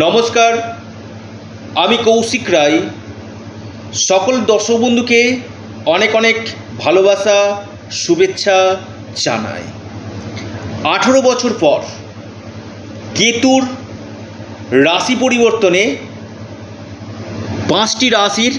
নমস্কার, আমি কৌশিক রায়। সকল দর্শক বন্ধুকে অনেক অনেক ভালোবাসা, শুভেচ্ছা জানাই। আঠেরো বছর পর কেতুর রাশি পরিবর্তনে পাঁচটি রাশির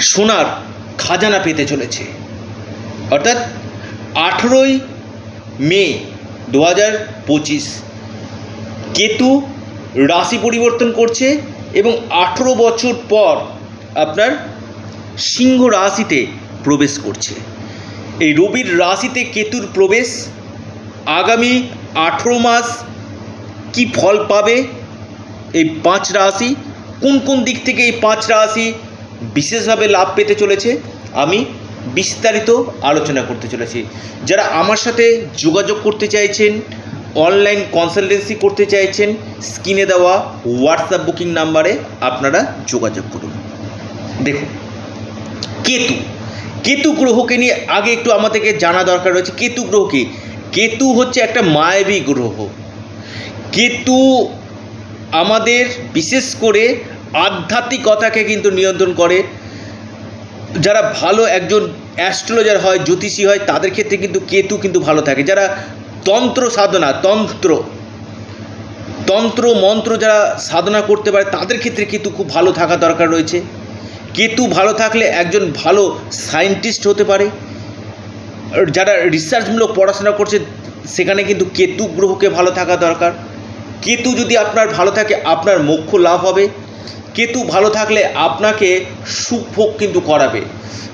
সোনার খাজানা পেতে চলেছে। অর্থাৎ আঠেরোই মে দু হাজার পঁচিশ, কেতু রাশি পরিবর্তন করছে এবং আঠেরো বছর পর আপনার সিংহ রাশিতে প্রবেশ করছে। এই রবির রাশিতে কেতুর প্রবেশ, আগামী আঠেরো মাস কি ফল পাবে? এই পাঁচ রাশি, কোন কোন দিক থেকে এই পাঁচ রাশি বিশেষভাবে লাভ পেতে চলেছে? আমি বিস্তারিত আলোচনা করতে চলেছি। যারা আমার সাথে যোগাযোগ করতে চাইছেন অনলাইন কনসালটেন্সি করতে চাইছেন স্ক্রিনে দেওয়া হোয়াটসঅ্যাপ বুকিং নাম্বারে আপনারা যোগাযোগ করুন। দেখুন, কেতু কেতু গ্রহকে নিয়ে আগে একটু আমাদেরকে জানা দরকার রয়েছে। কেতু গ্রহ কি? কেতু হচ্ছে একটা মায়াবী গ্রহ। কেতু আমাদের বিশেষ করে আধ্যাত্মিকতাকে কিন্তু নিয়ন্ত্রণ করে। যারা ভালো একজন অ্যাস্ট্রোলজার হয়, জ্যোতিষী হয়, তাদের ক্ষেত্রে কিন্তু কেতু কিন্তু ভালো থাকে। যারা তন্ত্র সাধনা, তন্ত্র। তন্ত্র, মন্ত্র যারা সাধনা করতে পারে, তাদের ক্ষেত্রে কেতু খুব ভালো থাকা দরকার রয়েছে। কেতু ভালো থাকলে একজন ভালো সায়েন্টিস্ট হতে পারে। যারা রিসার্চমূলক পড়াশোনা করছে, সেখানে কিন্তু কেতু গ্রহকে ভালো থাকা দরকার। কেতু যদি আপনার ভালো থাকে, আপনার মোক্ষ লাভ হবে। কেতু ভালো থাকলে আপনাকে সুখ ভোগ কিন্তু করাবে।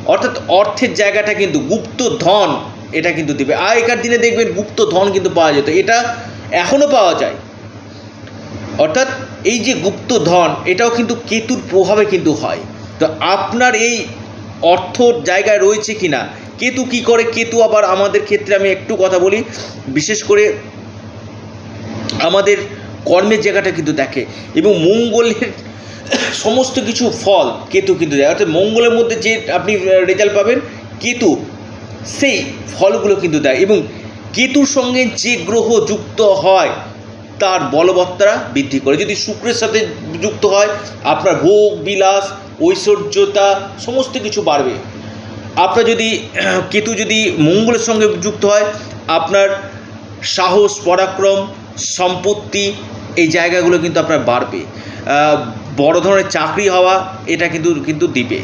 অর্থাৎ অর্থের জায়গাটা কিন্তু গুপ্ত ধন। এটা কিন্তু দেবে। আগেকার দিনে দেখবেন গুপ্ত ধন কিন্তু পাওয়া যেত। এটা এখনও পাওয়া যায়। অর্থাৎ এই যে গুপ্ত ধন, এটাও কিন্তু কেতুর প্রভাবে কিন্তু হয়। তো আপনার এই অর্থ জায়গায় রয়েছে কি না কেতু কি করে, কেতু আবার আমাদের ক্ষেত্রে আমি একটু কথা বলি। বিশেষ করে আমাদের কর্মের জায়গাটা কিন্তু দেখে। এবং মঙ্গলের সমস্ত কিছু ফল কেতু কিন্তু দেয়। অর্থাৎ মঙ্গলের মধ্যে যে আপনি রেজাল্ট পাবেন, কেতু সেই ফলগুলো কিন্তু দেয় এবং কেতুর সঙ্গে যে গ্রহ যুক্ত হয়, তার বলবত্তা বৃদ্ধি করে। যদি শুক্রের সাথে যুক্ত হয়, আপনার ভোগ, বিলাস, ঐশ্বর্যতা সমস্ত কিছু বাড়বে। আপনার যদি কেতু যদি মঙ্গলের সঙ্গে যুক্ত হয়, আপনার সাহস, পরাক্রম, সম্পত্তি এই জায়গাগুলো কিন্তু আপনার বাড়বে। বড় ধরনের চাকরি হওয়া এটা কিন্তু কিন্তু দিবে।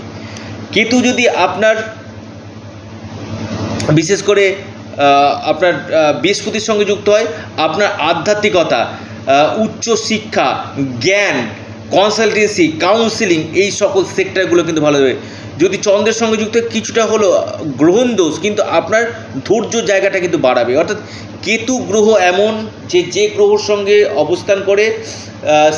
কেতু যদি আপনার বিশেষ করে আপনার বৃহস্পতির সঙ্গে যুক্ত হয়। আপনার আধ্যাত্মিকতা উচ্চ শিক্ষা, জ্ঞান কনসালটেন্সি কাউন্সিলিং এই সকল সেক্টরগুলো কিন্তু ভালো হবে যদি চন্দ্রের সঙ্গে যুক্ত কিছুটা হলো গ্রহণ দোষ, কিন্তু আপনার ধৈর্য জায়গাটা কিন্তু বাড়াবে। অর্থাৎ কেতু গ্রহ এমন যে যে গ্রহর সঙ্গে অবস্থান করে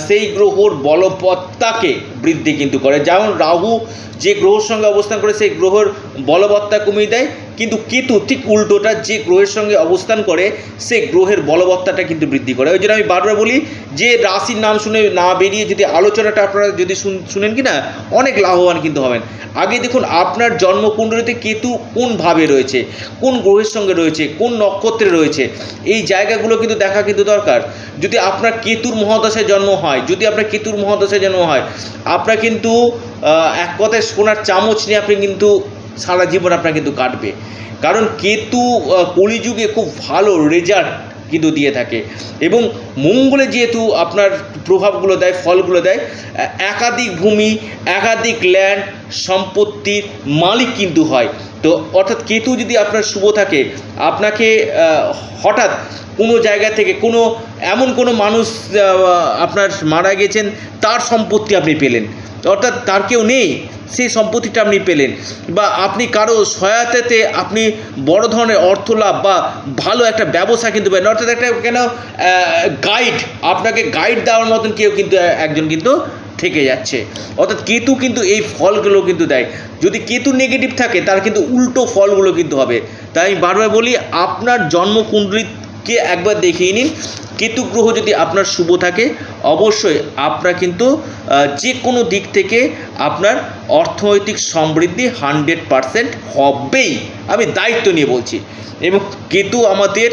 সেই গ্রহর বলবত্তাকে বৃদ্ধি কিন্তু করে। যেমন রাহু যে গ্রহর সঙ্গে অবস্থান করে, সেই গ্রহর বলবত্তা কমিয়ে দেয়। কিন্তু কেতু ঠিক উল্টোটা যে গ্রহের সঙ্গে অবস্থান করে সেই গ্রহের বলবত্তাটা কিন্তু বৃদ্ধি করে। ওই জন্য আমি বারবার বলি, যে রাশির নাম শুনে না বেরিয়ে যদি আলোচনাটা আপনারা যদি শুন- শুনেন কি না অনেক লাভবান কিন্তু হবেন। আগে দেখুন, আপনার জন্মকুণ্ডলিতে কেতু কোন ভাবে রয়েছে, কোন গ্রহের সঙ্গে রয়েছে, কোন নক্ষত্রে রয়েছে, এই জায়গাগুলো কিন্তু দেখা কিন্তু দরকার। যদি আপনার কেতুর মহাদশায় জন্ম হয়, যদি আপনার কেতুর মহাদশায় জন্ম হয়, আপনার কিন্তু এক কথায় সোনার চামচ নিয়ে আপনি কিন্তু সারা জীবন আপনার কিন্তু কাটবে। কারণ কেতু কলিযুগে খুব ভালো রেজাল্ট কিন্তু দিয়ে থাকে এবং মঙ্গলে যেহেতু আপনার প্রভাবগুলো দেয়, ফলগুলো দেয় একাধিক ভূমি, একাধিক ল্যান্ড সম্পত্তির মালিক কিন্তু হয়। তো অর্থাৎ কেতু যদি আপনার শুভ থাকে, আপনাকে হঠাৎ কোনো জায়গা থেকে কোনো, এমন কোনো মানুষ আপনার মারা গেছেন, তার সম্পত্তি আপনি পেলেন। অর্থাৎ তার কেউ নেই, সেই সম্পত্তিটা আপনি পেলেন। বা আপনি কারও সহায়তাতে আপনি বড় ধরনের অর্থ লাভ বা ভালো একটা ব্যবসা কিন্তু পেলেন। অর্থাৎ একটা কেন গাইড আপনাকে গাইড দেওয়ার মতন কেউ কিন্তু একজন কিন্তু থেকে যাচ্ছে। অর্থাৎ কেতু কিন্তু এই ফলগুলো কিন্তু দেয়। যদি কেতু নেগেটিভ থাকে, তার কিন্তু উল্টো ফলগুলো কিন্তু হবে। তাই আমি বারবার বলি, আপনার জন্মকুণ্ডলীকে একবার দেখিয়ে নিন। কেতু গ্রহ যদি আপনার শুভ থাকে, অবশ্যই আপনার কিন্তু যে কোনো দিক থেকে আপনার অর্থনৈতিক সমৃদ্ধি হান্ড্রেড পারসেন্ট হবেই। আমি দায়িত্ব নিয়ে বলছি। এবং কেতু আমাদের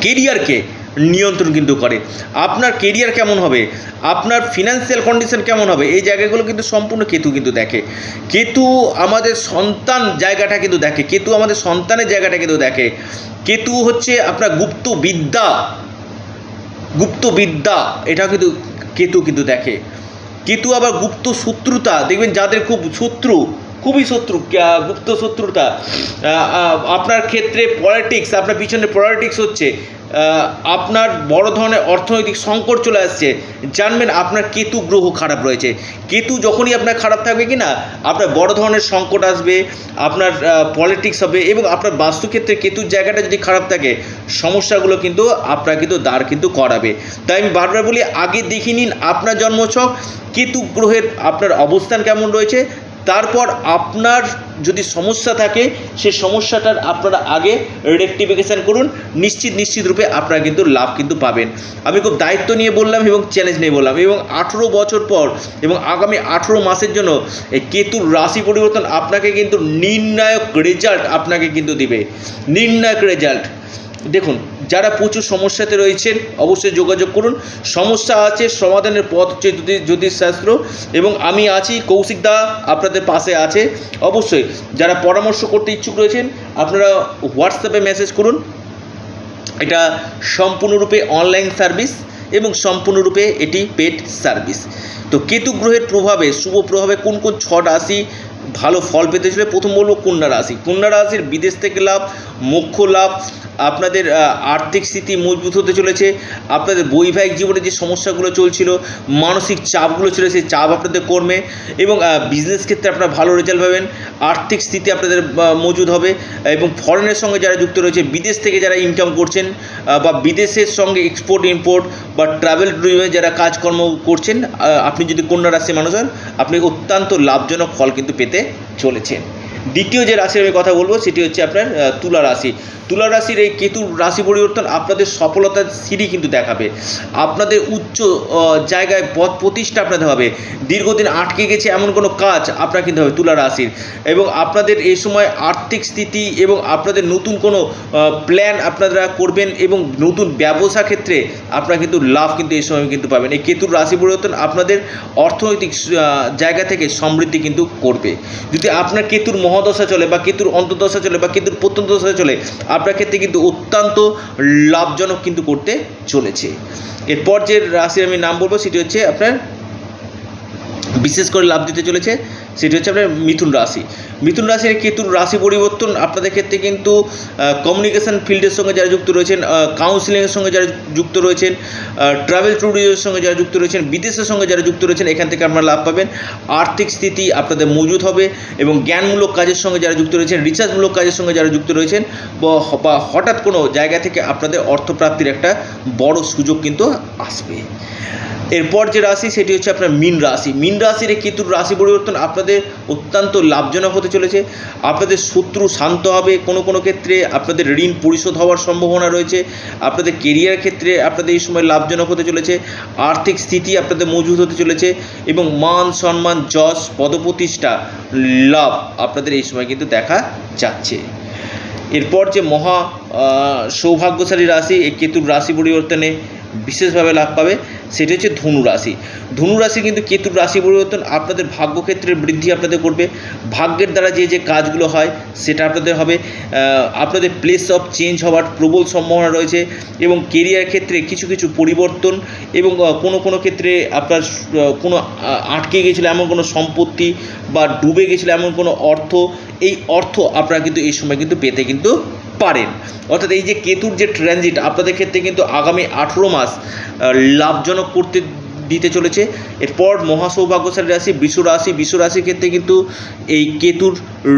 কেরিয়ারকে নিয়ন্ত্রণ কিন্তু করে। আপনার কেরিয়ার কেমন হবে? আপনার ফিনান্সিয়াল কন্ডিশন কেমন হবে? এই জায়গাগুলো কিন্তু সম্পূর্ণ কেতু কিন্তু দেখে। কেতু আমাদের সন্তান জায়গাটা কিন্তু দেখে। কেতু আমাদের সন্তানের জায়গাটা কিন্তু দেখে। কেতু হচ্ছে আপনার গুপ্ত বিদ্যা। গুপ্ত বিদ্যা এটা কিন্তু কেতু কিন্তু দেখে। কেতু আবার গুপ্ত শত্রুতা। দেখবেন যাদের খুব শত্রু খুবই শত্রু গুপ্ত শত্রুতা। আপনার ক্ষেত্রে পলিটিক্স আপনার পিছনে পলিটিক্স হচ্ছে। আপনার বড় ধরনের অর্থনৈতিক সংকট চলে আসছে। জানবেন আপনার কেতু গ্রহ খারাপ রয়েছে। কেতু যখনই আপনার খারাপ থাকবে কি না আপনার বড় ধরনের সংকট আসবে, আপনার পলিটিক্স হবে এবং আপনার বাস্তুক্ষেত্রে কেতুর জায়গাটা যদি খারাপ থাকে, সমস্যাগুলো কিন্তু আপনার কিন্তু দাঁড় কিন্তু করাবে। তাই আমি বারবার বলি, আগে দেখে নিন আপনার জন্মছক, কেতু গ্রহের আপনার অবস্থান কেমন রয়েছে তারপর আপনার যদি সমস্যা থাকে সেই সমস্যাটার আপনারা আগে রেকটিফিকেশান করুন। নিশ্চিত নিশ্চিত রূপে আপনারা কিন্তু লাভ কিন্তু পাবেন। আমি খুব দায়িত্ব নিয়ে বললাম এবং চ্যালেঞ্জ নিয়ে বললাম। এবং আঠেরো বছর পর এবং আগামী আঠেরো মাসের জন্য এই কেতুর রাশি পরিবর্তন আপনাকে কিন্তু নির্ণায়ক রেজাল্ট আপনাকে কিন্তু দিবে। নির্ণায়ক রেজাল্ট দেখুন যারা প্রচুর সমস্যাতে রয়েছেন, অবশ্যই যোগাযোগ করুন। সমস্যা আছে, সমাধানের পথ হচ্ছে জ্যোতি জ্যোতিষশাস্ত্র এবং আমি আছি, কৌশিক দা আপনাদের পাশে আছে। অবশ্যই যারা পরামর্শ করতে ইচ্ছুক রয়েছেন, আপনারা হোয়াটসঅ্যাপে মেসেজ করুন। এটা সম্পূর্ণরূপে অনলাইন সার্ভিস এবং সম্পূর্ণরূপে এটি পেড সার্ভিস তো কেতু গ্রহের প্রভাবে, শুভ প্রভাবে কোন কোন ছ রাশি ভালো ফল পেতে চলে প্রথম বলব কন্যা রাশি। কন্যা রাশির বিদেশ থেকে লাভ, মোক্ষ লাভ আপনাদের আর্থিক স্থিতি মজবুত হতে চলেছে, আপনাদের বৈবাহিক জীবনে যে সমস্যাগুলো চলছিল, মানসিক চাপগুলো ছিল, সেই চাপ আপনাদের কর্মে এবং বিজনেস ক্ষেত্রে আপনারা ভালো রেজাল্ট পাবেন, আর্থিক স্থিতি আপনাদের মজুদ হবে এবং ফরেনের সঙ্গে যারা যুক্ত রয়েছে, বিদেশ থেকে যারা ইনকাম করছেন বা বিদেশের সঙ্গে এক্সপোর্ট ইম্পোর্ট বা ট্রাভেল ট্যুরিজমে যারা কাজকর্ম করছেন আপনি যদি কন্যা রাশির মানুষ হন, আপনি অত্যন্ত লাভজনক ফল কিন্তু পেতে চলেছেন। দ্বিতীয় যে রাশির আমি কথা বলব, সেটি হচ্ছে আপনার তুলা রাশি। তুলা রাশির এই কেতুর রাশি পরিবর্তন আপনাদের সফলতার সিঁড়ি কিন্তু দেখাবে। আপনাদের উচ্চ জায়গায় পথ প্রতিষ্ঠা আপনাদের হবে। দীর্ঘদিন আটকে গেছে এমন কোনো কাজ আপনার কিন্তু হবে তুলা রাশির। এবং আপনাদের এই সময় আর্থিক স্থিতি এবং আপনাদের নতুন কোনো প্ল্যান আপনারা করবেন এবং নতুন ব্যবসা ক্ষেত্রে আপনারা কিন্তু লাভ কিন্তু এই সময় কিন্তু পাবেন। এই কেতুর রাশি পরিবর্তন আপনাদের অর্থনৈতিক জায়গা থেকে সমৃদ্ধি কিন্তু করবে। যদি আপনার কেতুর মহাদশা চলে বা কেতুর অন্তর্দশা চলে বা কেতুর প্রত্যন্তদশা চলে, আপনার ক্ষেত্রে কিন্তু অত্যন্ত লাভজনক কিন্তু করতে চলেছে। এরপর যে রাশির আমি নাম বলব, সেটি হচ্ছে আপনার বিশেষ করে লাভ দিতে চলেছে, সেটি হচ্ছে আপনার মিথুন রাশি। মিথুন রাশির কেতুর রাশি পরিবর্তন আপনাদের ক্ষেত্রে কিন্তু কমিউনিকেশন ফিল্ডের সঙ্গে যারা যুক্ত রয়েছেন কাউন্সিলিংয়ের সঙ্গে যারা যুক্ত রয়েছেন ট্রাভেল ট্যুরিজমের সঙ্গে যারা যুক্ত রয়েছেন, বিদেশের সঙ্গে যারা যুক্ত রয়েছেন, এখান থেকে আপনারা লাভ পাবেন। আর্থিক স্থিতি আপনাদের মজুদ হবে এবং জ্ঞানমূলক কাজের সঙ্গে যারা যুক্ত রয়েছেন রিসার্চমূলক কাজের সঙ্গে যারা যুক্ত রয়েছেন বা হঠাৎ কোনো জায়গা থেকে আপনাদের অর্থপ্রাপ্তির একটা বড় সুযোগ কিন্তু আসবে। এরপর যে রাশি, সেটি হচ্ছে আপনার মীন রাশি। মীন রাশির এই কেতুর রাশি পরিবর্তন আপনাদের অত্যন্ত লাভজনক হতে চলেছে। আপনাদের শত্রু শান্ত হবে কোনো কোনো ক্ষেত্রে, আপনাদের ঋণ পরিশোধ হওয়ার সম্ভাবনা রয়েছে। আপনাদের কেরিয়ার ক্ষেত্রে আপনাদের এই সময় লাভজনক হতে চলেছে। আর্থিক স্থিতি আপনাদের মজুদ হতে চলেছে এবং মান সম্মান, যশ, পদপ্রতিষ্ঠা, লাভ আপনাদের এই সময় কিন্তু দেখা যাচ্ছে। এরপর যে মহা সৌভাগ্যশালী রাশি, এই কেতুর রাশি পরিবর্তনে বিশেষভাবে লাভ পাবে, সেটি হচ্ছে ধনু রাশি। ধনু রাশি কিন্তু কেতুর রাশি পরিবর্তন আপনাদের ভাগ্যক্ষেত্রের বৃদ্ধি আপনাদের করবে। ভাগ্যের দ্বারা যে যে কাজগুলো হয়, সেটা আপনাদের হবে। আপনাদের প্লেস অফ চেঞ্জ হওয়ার প্রবল সম্ভাবনা রয়েছে এবং কেরিয়ার ক্ষেত্রে কিছু কিছু পরিবর্তন এবং কোনো কোনো ক্ষেত্রে আপনার কোনো আটকে গেছিল এমন কোনো সম্পত্তি বা ডুবে গেছিল এমন কোনো অর্থ, এই অর্থ আপনারা কিন্তু এই সময় কিন্তু পেতে কিন্তু পারেন। অর্থাৎ এই যে কেতুর যে ট্রানজিট আপনাদের ক্ষেত্রে কিন্তু আগামী আঠেরো মাস লাভজনক করতে দিতে চলেছে। এরপর মহাসৌভাগ্যশালী রাশি বিশ্ব রাশি বিশ্ব রাশির ক্ষেত্রে কিন্তু এই কেতুর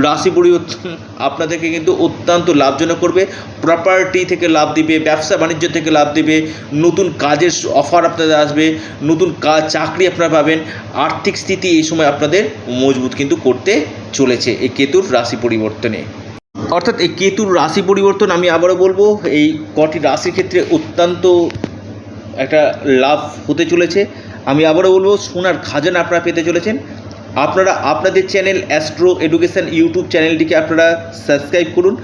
রাশি পরিবর্তন আপনাদেরকে কিন্তু অত্যন্ত লাভজনক করবে। প্রপার্টি থেকে লাভ দিবে, ব্যবসা বাণিজ্য থেকে লাভ দিবে, নতুন কাজের অফার আপনাদের আসবে, নতুন কাজ চাকরি আপনারা পাবেন। আর্থিক স্থিতি এই সময় আপনাদের মজবুত কিন্তু করতে চলেছে এই কেতুর রাশি পরিবর্তনে। অর্থাৎ এই কেতুর রাশি পরিবর্তন আমি আবারও বলব, এই কটি রাশির ক্ষেত্রে অত্যন্ত একটা লাভ হতে চলেছে। আমি আবারও বলব, সোনার খাজানা আপনারা পেতে চলেছেন। আপনারা আপনাদের চ্যানেল অ্যাস্ট্রো এডুকেশন ইউটিউব চ্যানেলটিকে আপনারা সাবস্ক্রাইব করুন।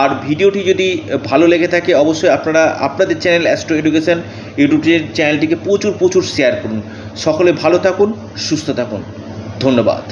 আর ভিডিওটি যদি ভালো লেগে থাকে, অবশ্যই আপনারা আপনাদের চ্যানেল অ্যাস্ট্রো এডুকেশন ইউটিউব চ্যানেলটিকে প্রচুর প্রচুর শেয়ার করুন। সকলে ভালো থাকুন, সুস্থ থাকুন। ধন্যবাদ।